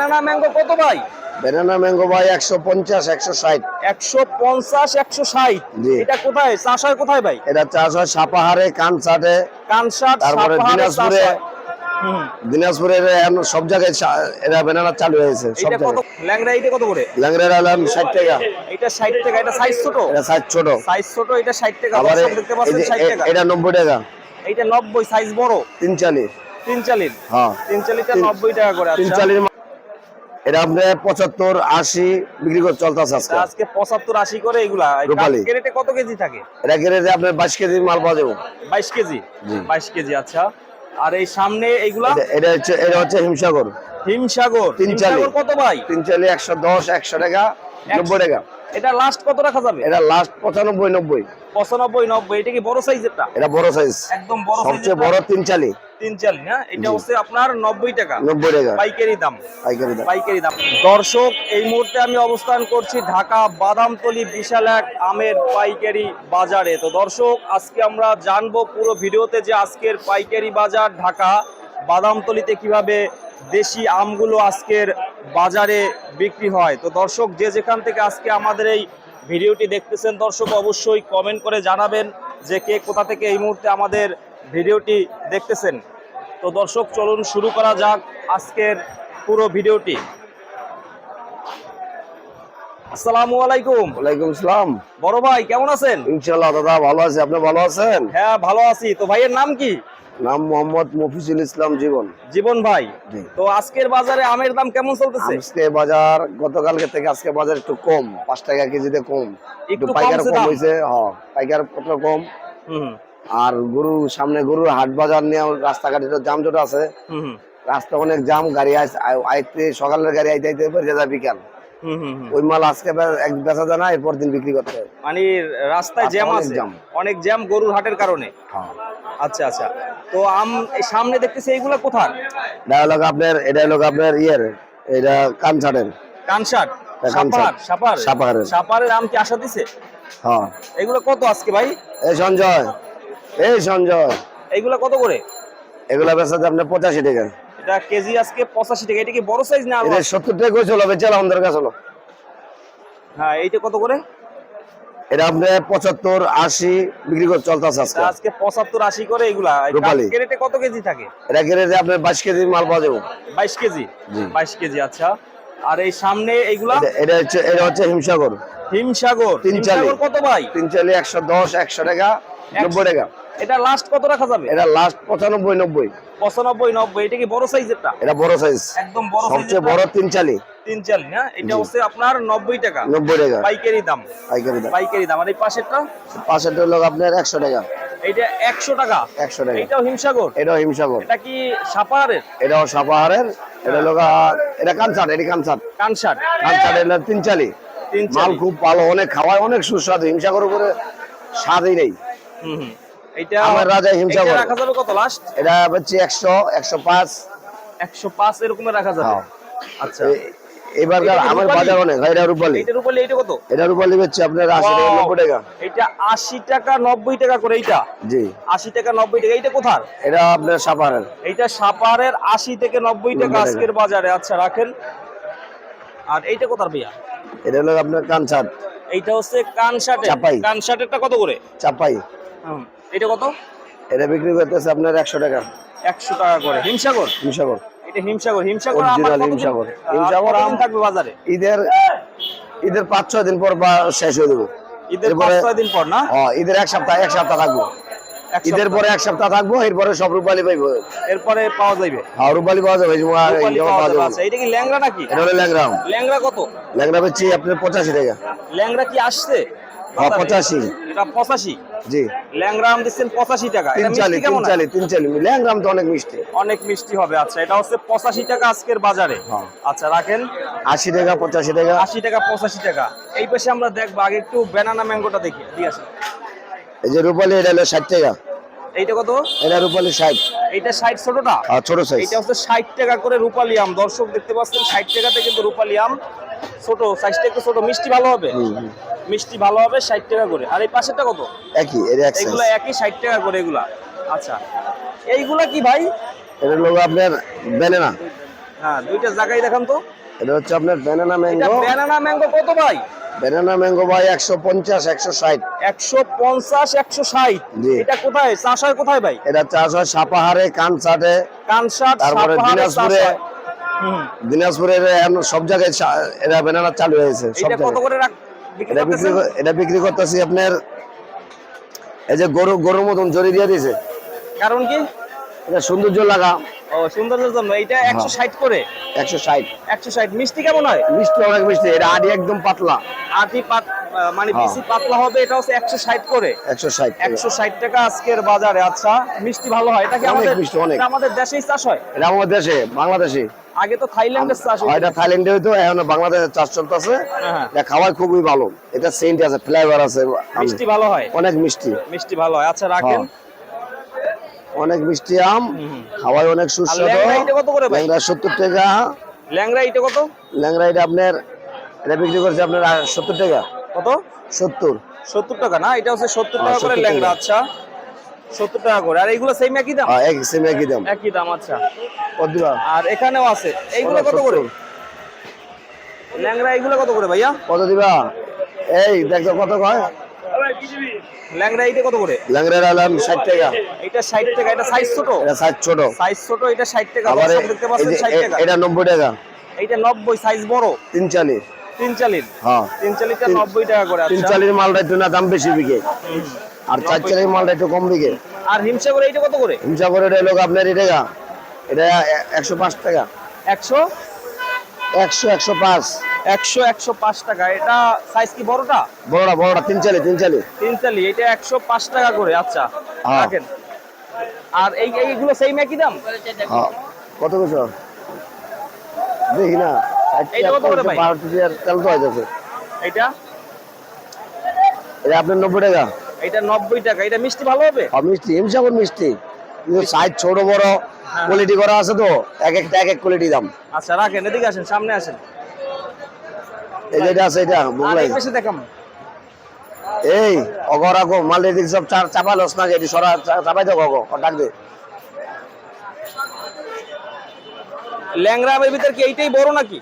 Banana mango কত ভাই? Banana mango ভাই একশো পঞ্চাশ একশো ষাট। একশো পঞ্চাশ একশো ষাট। এটা কোথায়? চাষ হয় কোথায় ভাই? এটা চাষ হয় সাপাহারে কানসাটে। কানসাট তারপরে দিনাজপুরে। দিনাজপুরের সব জায়গায় ব্যানানা চালু হয়েছে সব জায়গায়। ল্যাংড়া এটা কত করে? আলাম টাকা। এটা ষাট টাকা এটা সাইজ ছোট? এটা সাইজ ছোট। সাইজ ছোট এটা ষাট টাকা। আবার দেখতে পাচ্ছেন যে ষাট এ- টাকা। এটা নব্বই টাকা। এইটা নব্বই সাইজ বড়। তিন চালি তিন চালির হ্যাঁ। তিন চালিটা তিন- নব্বই টাকা করে। আচ্ছা। এটা আপনার পঁচাত্তর আশি বিক্রি করে চলতেছে আজকে। আজকে পঁচাত্তর আশি করে এগুলা। রূপালী। কেরেটে কত কেজি থাকে? এটা কেটে আপনার বাইশ কেজির মাল পাওয়া যাবে। বাইশ কেজি? বাইশ কেজি আচ্ছা। আর এই সামনে এইগুলা এটা- এটা হচ্ছে এটা হচ্ছে হিমসাগর। হিমসাগর। তিন চালি। কত ভাই? তিন চালি একশো দশ একশো টাকা নব্বই টাকা। এটা লাস্ট কত রাখা যাবে? এটা লাস্ট পঁচানব্বই নব্বই। পঁচানব্বই নব্বই। এটা কি বড় সাইজেরটা এটা বড় সাইজ একদম বড় সবচেয়ে বড় তিন চালি। তিন চালি না? এটা। হচ্ছে আপনার নব্বই টাকা। নব্বই টাকা। পাইকারি দাম। পাইকারি দাম। পাইকারি দাম। দর্শক এই মুহূর্তে আমি অবস্থান করছি ঢাকা বাদামতলি বিশাল এক আমের পাইকারি বাজারে। তো দর্শক আজকে আমরা জানব পুরো ভিডিওতে যে আজকের পাইকারি বাজার ঢাকা বাদামতলিতে কীভাবে দেশি আমগুলো আজকের বাজারে বিক্রি হয়। তো দর্শক যে যেখান থেকে আজকে আমাদের এই ভিডিওটি দেখতেছেন দর্শক অবশ্যই কমেন্ট করে জানাবেন যে কে কোথা থেকে এই মুহূর্তে আমাদের ভিডিওটি দেখতেছেন। তো দর্শক চলুন শুরু করা যাক আজকের পুরো ভিডিওটি। আসসালামু আলাইকুম। ওয়ালাইকুম আসসালাম। বড় ভাই কেমন আছেন? ইনশাল্লাহ দাদা ভালো আছে। আপনি ভালো আছেন? হ্যাঁ ভালো আছি। তো ভাইয়ের নাম কি? নাম মোহাম্মদ মফিজুল ইসলাম জীবন। জীবন ভাই তো আজকের বাজারে আমের দাম কেমন চলতেছে? আজকে বাজার গতকালকে থেকে আজকে বাজার একটু কম পাঁচ টাকা কেজিতে কম। একটু পাইকার কম দাম? হয়েছে হ্যাঁ পাইকার কম। হুম। আর গরু সামনে গরুর হাট বাজার নিয়ে রাস্তাঘাটে জাম জট আছে। রাস্তা অনেক জাম গাড়ি আইতে সকালের গাড়ি আইতে আইতে বেজে যায় বিকাল। ওই মাল আজকে এক বেচা যায় না এরপর দিন বিক্রি করতে মানে রাস্তায় জ্যাম আছে? অনেক জ্যাম গরুর হাটের কারণে? হ্যাঁ। আচ্ছা আচ্ছা। তো আম সামনে দেখতেছি এইগুলা কোথার? এটা হলো আপনার এটা হলো আপনার ইয়ের এটা কানসারের। কানসাট সাপার সাপার সাপারের। সাপারের আম কি আশা দিছে? হ্যাঁ। এগুলো কত আজকে ভাই? এই সঞ্জয় এই সঞ্জয়। এইগুলা কত করে? এগুলা বেচা আপনার পঁচাশি টাকা। এটা কেজি আজকে পঁচাশি টাকা। এটা কি বড় সাইজ না এটা সত্তর টাকা করে চলো আমাদের কাছে হলো হ্যাঁ এইটা কত করে? এটা আপনার পঁচাত্তর আশি বিক্রি করে চলতেছে আজকে। আজকে পঁচাত্তর আশি করে এগুলা রূপালী। কত কেজি থাকে? এটা আপনার বাইশ মাল পাওয়া যাবে। বাইশ কেজি? বাইশ কেজি আচ্ছা। আর এই সামনে এইগুলা? এটা- হচ্ছে এটা হচ্ছে হিমসাগর। হিমসাগর। তিন চালি। কত ভাই? তিন চালি একশো দশ একশো টাকা। নব্বই টাকা। এটা লাস্ট কত রাখা যাবে? এটা লাস্ট পঁচানব্বই নব্বই। পঁচানব্বই নব্বই এটা কি বড় সাইজেরটা এটা বড় সাইজ একদম বড় সবচেয়ে বড় তিন চালি তিন চালি না? এটা হচ্ছে আপনার নব্বই টাকা। নব্বই টাকা। পাইকারি দাম। পাইকারি দাম। পাইকারি দাম। আর এই পাশেরটা? পাশের হলো আপনার একশো টাকা। এইটা একশো টাকা। একশো টাকা। এইটাও হিমসাগর? এটাও হিমসাগর। এটা কি সাপাহারের? এটাও সাপাহারের। এটা হলো এটা কানসাট এটি কানসাট। কানসাট। কানসাট এটা তিন চালি তিন মাল খুব ভালো অনেক খাওয়ায় অনেক সুস্বাদু। হিমসাগর উপরে স্বাদই নেই। হুম হুম। আমার রাজা রাখা যাবে কত লাস্ট এটা হচ্ছে একশো একশো পাঁচ। একশো পাঁচ এরকমের রাখা যাবে? হ্যাঁ। আচ্ছা। এবার এটা কি আমার বাজার অনেক। এটা রূপালি। এইটার উপরে এইটা কত? এটা রূপালি হচ্ছে আপনার আশি টাকা Wow! নব্বই টাকা। এইটা আশি টাকা নব্বই টাকা করে এইটা? জি। আশি টাকা নব্বই টাকা এইটা কোথার? এটা আপনার সাপাহারের। এইটা সাপারের আশি থেকে নব্বই টাকা 90 টাকা। আজকের বাজারে। আচ্ছা রাখেন। আর এইটা কোথার ভাইয়া? এটা হলো আপনার কানসাট। এইটা হচ্ছে কানশাটের চাপাই। কত করে? চাপাই। এটা কত? এটা বিক্রি করতেছে আপনার একশো টাকা। একশো টাকা করে। হিমসাগর? হিমসাগর। এটা হিমসাগর। হিমসাগর আমার হিমসাগর। হিমসাগর আম- থাকবে বাজারে? ঈদের ঈদের পাঁচ ছয় দিন পর শেষ হয়ে দেবো ঈদের পাঁচ ছয় দিন পর না? হ্যাঁ ঈদের এক সপ্তাহ এক সপ্তাহ থাকব। ঈদের পরে এক সপ্তাহ থাকব এরপরে সব রূপালি পাইবো। এরপরে পাওয়া যাবে হ্যাঁ রূপালি পাওয়া যাবে আচ্ছা এটা কি ল্যাংড়া নাকি? এটা হলো ল্যাংরাম ল্যাংড়া কত? ল্যাংরা বেচছি আপনার পঁচাশি টাকা। ল্যাংড়া কি আসছে? হ্যাঁ, বাজারে? 85 এটা পঁচাশি? জি। ল্যাংড়া দিচ্ছেন পঁচাশি টাকা। তিন চালি তিন চালি তিন চালি ল্যাংরাম তো অনেক মিষ্টি। অনেক মিষ্টি হবে আচ্ছা। এটা হচ্ছে পঁচাশি টাকা আজকের বাজারে। হ্যাঁ। আচ্ছা রাখেন। আশি টাকা পঁচাশি টাকা। আশি টাকা পঁচাশি টাকা। এই পাশে আমরা দেখব আগে একটু ব্যানানা ম্যাঙ্গোটা দেখি। ঠিক আছে এই যে রূপালি এটা হলো ষাট টাকা। এইটা কত? এটা রূপালি ষাট। এইটা ষাট ছোটটা? আর ছোট সাইজ এইটা হচ্ছে ষাট টাকা করে রূপালি আম। দর্শক দেখতে পাচ্ছেন ষাট টাকাতে কিন্তু রূপালি আম ছোট সাইজটা একটু ছোট মিষ্টি ভালো হবে? মিষ্টি ভালো হবে ষাট টাকা করে। আর এই পাশেরটা কত? একই এইগুলা একই ষাট টাকা করে এগুলা। আচ্ছা এইগুলা কি ভাই? এটা হলো আপনার ব্যানানা হ্যাঁ দুইটা জায়গায় দেখান তো। এটা হচ্ছে আপনার ব্যানানা ম্যাঙ্গো ব্যানানা ম্যাঙ্গো কত ভাই? ব্যানানা ম্যাঙ্গো ভাই একশো পঞ্চাশ একশো ষাট। একশো পঞ্চাশ একশো ষাট। এটা কোথায়? চাষ হয় কোথায় ভাই? এটা চাষ হয় সাপাহারে কানসাটে। কানসাট তারপরে দিনাজপুরে। দিনাজপুরের এখন সব জায়গায় এটা ব্যানানা চালু হয়েছে সব এটা জায়গায়। এটা বিক্রি এটা বিক্রি করতেছি আপনার এই যে গরু গরুর মতন জড়ি দিয়ে দিয়েছে। কারণ কি? এটা সৌন্দর্য লাগা। ও সৌন্দর্যের জন্য। এটা একশো ষাট করে। একশো ষাট। একশো ষাট। মিষ্টি কেমন হয়? মিষ্টি অনেক মিষ্টি এটা আদি একদম পাতলা। আটি পাত মানে হ্যাঁ। বেশি পাতলা হবে এটা হচ্ছে একশো ষাট করে। একশো ষাট একশো ষাট টাকা আজকের বাজারে। আচ্ছা মিষ্টি ভালো হয়। এটা কি আমাদের মিষ্টি, অনেক। আমাদের দেশেই চাষ হয়? এটা আমাদের দেশে বাংলাদেশে। আগে তো থাইল্যান্ডের চাষ হয়, এটা থাইল্যান্ডে হইতো এখন বাংলাদেশে চাষ চলতেছে। হ্যাঁ। এটা খাওয়ার খুবই ভালো। এটা সেন্ট আছে ফ্লেভার আছে। মিষ্টি ভালো হয়? অনেক মিষ্টি। মিষ্টি ভালো হয়। আচ্ছা রাখেন। হ্যাঁ। অনেক মিষ্টি আম। খাওয়াই অনেক সুস্বাদু। কত করে ভাই? ল্যাংড়া সত্তর টাকা। ল্যাংড়া এটা কত? ল্যাংড়া এটা আপনার এটা বিক্রি করছে আপনার সত্তর টাকা। কত? সত্তর। সত্তর টাকা না? এটা হচ্ছে সত্তর হ্যাঁ, টাকা করে 70 ল্যাংড়া আচ্ছা। সত্তর টাকা করে। আর এইগুলো সেম একই দাম? এক সেম একই দাম। একই দাম আচ্ছা। আর এখানেও আছে। এইগুলো কত করে? ল্যাংড়া এইগুলো কত করে ভাইয়া? কত দিবা? এই দেখো কত কয়? ল্যাংড়া এইটা কত করে? ল্যাংড়া আলাম ষাট টাকা। এটা ষাট টাকা এটা সাইজ ছোট? এটা সাইজ ছোট। সাইজ ছোট এটা ষাট টাকা। আবার দেখতে পাচ্ছেন টাকা। এটা নব্বই টাকা। এইটা নব্বই সাইজ বড়। হ্যাঁ। টাকা করে আচ্ছা। মালটা একটু না দাম বেশি বিকে। আর চার চালির মালটা একটু কম বিকে আর হিমসা করে এইটা কত করে? হিংসা করে এটা লোক আপনার এই টাকা। এটা একশো পাঁচ টাকা। একশো? একশো একশো পাঁচ। একশো একশো পাঁচ টাকা। এটা সাইজ কি বড়টা? বড়টা বড়টা তিন চালি তিন চালি। তিন চালি। এটা একশো পাঁচ টাকা করে আচ্ছা। হ্যাঁ। রাখেন। আর এই এইগুলো সেই একই দাম? হ্যাঁ। কত কিছু দেখি না। কত করে ভাই? বারো তেল তো হয়ে যাচ্ছে। এটা এটা আপনার নব্বই টাকা। এটা নব্বই টাকা এটা মিষ্টি ভালো হবে? আর মিষ্টি হিমসাগর মিষ্টি। সাইজ ছোট বড় হ্যাঁ। কোয়ালিটি করা আছে তো এক একটা এক এক কোয়ালিটি দাম। আচ্ছা রাখেন এদিকে আসেন সামনে আসেন। এই যেটা আছে এটা এই পাশে দেখাম। এই অগর আগো মাল এদিক সব চাপা লস না এটি সরা চাপাই দাও অগো ডাক দে। ল্যাংরামের ভিতর কি এইটাই বড় নাকি?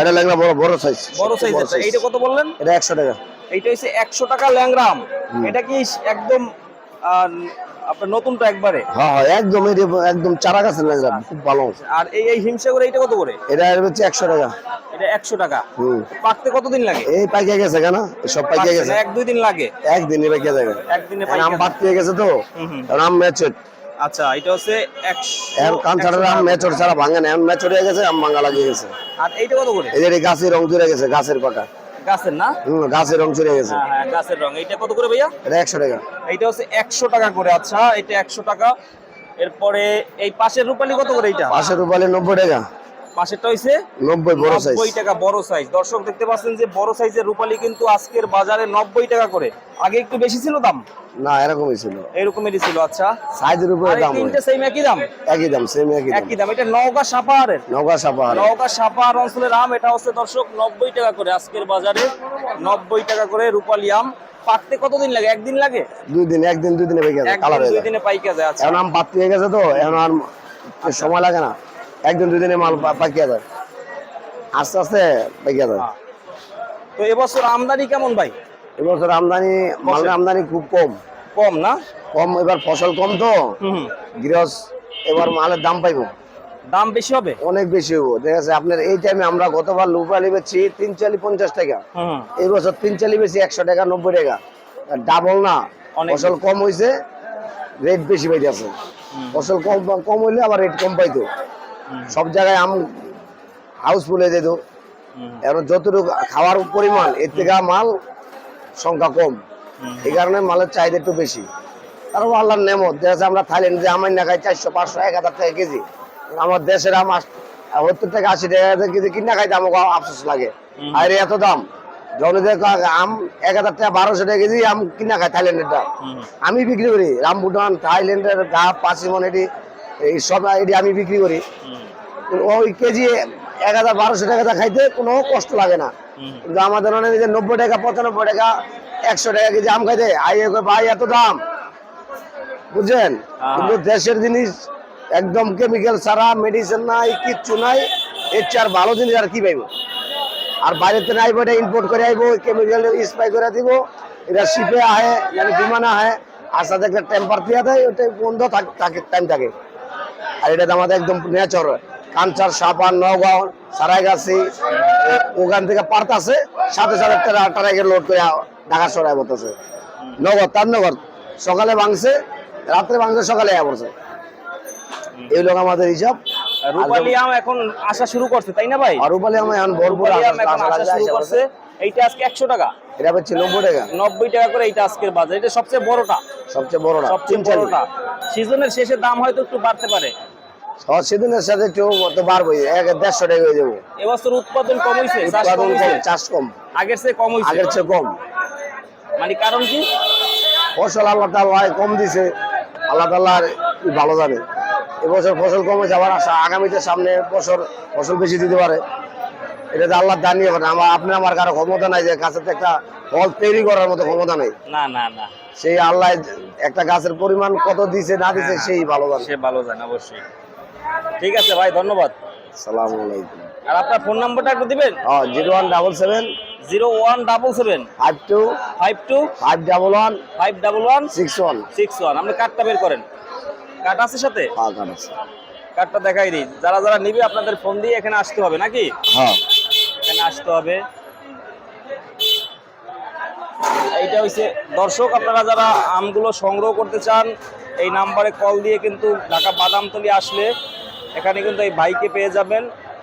এটা লাগলা বড় বড় সাইজ বড় সাইজ আছে। এইটা কত বললেন? এটা একশো টাকা। এইটা হচ্ছে একশো টাকা ল্যাংরা আম। এটা কি একদম আপনার নতুনটা একবারে? হ্যাঁ হ্যাঁ একদম একদম চারা গাছের লাগলা খুব ভালো। আর এই এই হিমসাগর এইটা কত করে? এটা হচ্ছে একশো টাকা। এটা একশো টাকা। হুম। পাকতে কতদিন লাগে? এই পাইকে গেছে কেন? সব পাইকে গেছে। এক দুই দিন লাগে। একদিনই পাইকে যাবে। একদিনে আম পাইকে গেছে তো। আম ম্যাচট আচ্ছা এটা হচ্ছে এখন কান ছাড়া আম ম্যাচট ছাড়া ভাঙে না। এখন হয়ে গেছে আম ভাঙা লাগিয়ে গেছে। আর এইটা কত করে? এই যে গাছের রং চড়ে গেছে গাছের কটা গাছের না? গাছের রং গেছে। হ্যাঁ হ্যাঁ গাছের রং। এইটা কত করে ভাইয়া? এটা একশো টাকা। এইটা হচ্ছে একশো টাকা করে আচ্ছা এটা একশো টাকা। এরপরে এই পাশের রূপালি কত করে এইটা? পাশের রুপালে নব্বই টাকা। পাশেরটা হইছে নব্বই বড় সাইজ নব্বই টাকা বড় সাইজ দর্শক দেখতে পাচ্ছেন যে বড় সাইজের রূপালি কিন্তু আজকের বাজারে নব্বই টাকা করে। আগে একটু বেশি ছিল দাম? না এরকমই ছিল। এরকমেরই ছিল আচ্ছা। সাইজের উপরে দাম। তিনটে সেম একই দাম? একই দাম সেম একই দাম। একই দাম। এটা নওগাঁ সাপাহারের। নৌকা সাপাহার নওগাঁ সাপাহার অঞ্চলের আম এটা হচ্ছে দর্শক নব্বই টাকা করে আজকের বাজারে। নব্বই টাকা করে রূপালি আম। পাকতে কতদিন লাগে? একদিন লাগে? দুই দিন একদিন দুই দিনে পেকে যায় কালার হয়ে দুই দিনে পাইকা যায় আচ্ছা। এখন আম পেয়ে গেছে তো এখন আর সময় লাগে না। একদিন দুই দিনে মাল পাকিয়ে যায় আস্তে আস্তে পাকিয়ে যায়। তো এবছর আমদানি কেমন ভাই? এবছর আমদানি মালের আমদানি খুব কম। কম না? কম এবার ফসল কম তো। গৃহস এবার মালের দাম পাইবো। দাম বেশি হবে? অনেক বেশি হব ঠিক আছে আপনার এই টাইমে আমরা গতবার লুপালি বেচছি তিন চালি পঞ্চাশ টাকা। এই বছর তিন চালি বেশি একশো টাকা নব্বই টাকা। ডাবল না। ফসল কম হয়েছে রেট বেশি পাইতেছে। ফসল কম কম হইলে আবার রেট কম পাইতো। সব জায়গায় আম হাউসফুল হয়ে যেত এখন যতটুকু খাওয়ার পরিমাণ এর থেকে মাল সংখ্যা কম। এই কারণে মালের চাহিদা একটু বেশি। তারপর আল্লাহর নেমত দেখা যাচ্ছে আমরা থাইল্যান্ডে আমার না খাই চারশো পাঁচশো এক হাজার টাকা কেজি। আমার দেশের আম সত্তর থেকে আশি টাকা কেজি কিনা খাইতে আমাকে আফসোস লাগে। আরে এত দাম। যখন দেখো আম এক হাজার টাকা বারোশো টাকা কেজি আম কিনা খাই থাইল্যান্ডেরটা। আমি বিক্রি করি। রামবুটান থাইল্যান্ডের গা পাঁচিমন এটি এই সব এটি আমি বিক্রি করি। ওই কেজি এক হাজার বারোশো টাকা খাইতে কোনো কষ্ট লাগে না। কিন্তু আমাদের অনেক যে নব্বই টাকা পঁচানব্বই টাকা একশো টাকা কেজি আম খাইতে আই কয়, ভাই এত দাম। বুঝছেন? হ্যাঁ। কিন্তু দেশের জিনিস একদম কেমিক্যাল ছাড়া মেডিসিন নাই কিচ্ছু নাই এর চেয়ে আর ভালো জিনিস আর কি পাইব? আর বাইরে থেকে আইব এটা ইম্পোর্ট করে আইব কেমিক্যাল স্প্রে করে দিব এটা শিপে আহে মানে বিমানে আহে আর সাথে একটা টেম্পার দিয়ে দেয় ওটা বন্ধ থাকে টাইম থাকে। আর এটা আমাদের একদম নেচার। কাঞ্চার সাপান নগাঁও সারাইগাছি ওখান থেকে পার্ট আছে সাথে সাথে টারাইকে লোড করে ঢাকা সরাই বলতেছে নগদ তার নগদ সকালে ভাঙছে রাত্রে ভাঙছে সকালে পড়ছে। এই লোক আমাদের হিসাব। এখন আসা শুরু করছে তাই না ভাই? এখন ভরপুর আসা- শুরু করছে। এইটা আজকে একশো টাকা। এটা হচ্ছে টাকা। নব্বই টাকা করে এইটা আজকের বাজার এটা সবচেয়ে বড়টা। সবচেয়ে বড় না সবচেয়ে বড়টা। সিজনের শেষে দাম হয়তো একটু বাড়তে পারে। সেদিনের সাথে একটু বাড়বো এক দেড়শো টাকা হয়ে যাব। এবছর উৎপাদন কম হয়েছে উৎপাদন কম চাষ কম। আগের চেয়ে কম হয়েছে আগের চেয়ে কম। মানে কারণ কি? ফসল আল্লাহ তাল্লাহ কম দিছে আল্লাহ তাল্লাহ ভালো জানে। এবছর ফসল কমে যাওয়ার আশা আগামীতে সামনে বছর ফসল বেশি দিতে পারে। এটা তো আল্লাহ দানিয়ে পারে আমার আপনি আমার কারও ক্ষমতা নাই যে গাছের একটা ফল তৈরি করার মতো ক্ষমতা নেই। না না না। সেই আল্লাহ একটা গাছের পরিমাণ কত দিছে না দিছে সেই ভালো জানে। সে ভালো জানে অবশ্যই। ঠিক আছে ভাই ধন্যবাদ। সালাম আলাইকুম। আর আপনার ফোন নাম্বারটা একটু দিবেন? হ্যাঁ zero one double seven. Zero one double seven. Five two. Five two. Five double one. Five double one. Six one. Six one. আপনি কার্ডটা বের করেন। কার্ড আছে সাথে? হ্যাঁ আছে। কার্ডটা দেখাই দিই। যারা যারা নিবে আপনাদের ফোন দিয়ে এখানে আসতে হবে নাকি? হ্যাঁ। এখানে আসতে হবে। এইটা হইছে দর্শক আপনারা যারা আমগুলো সংগ্রহ করতে চান এই নাম্বারে কল দিয়ে কিন্তু ঢাকা বাদামতলি আসলে এখানে কিন্তু এই বাইকে পেয়ে যাবেন।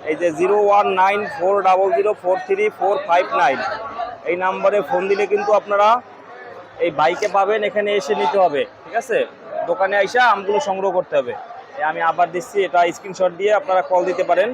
এই যে zero one nine four double zero four three four five nine. এই নাম্বারে ফোন দিলে কিন্তু আপনারা এই বাইকে পাবেন, এখানে এসে নিতে হবে। ঠিক আছে? দোকানে আইসা আমগুলো সংগ্রহ করতে হবে। আমি আবার দিচ্ছি, এটা স্ক্রিনশট দিয়ে আপনারা কল দিতে পারেন।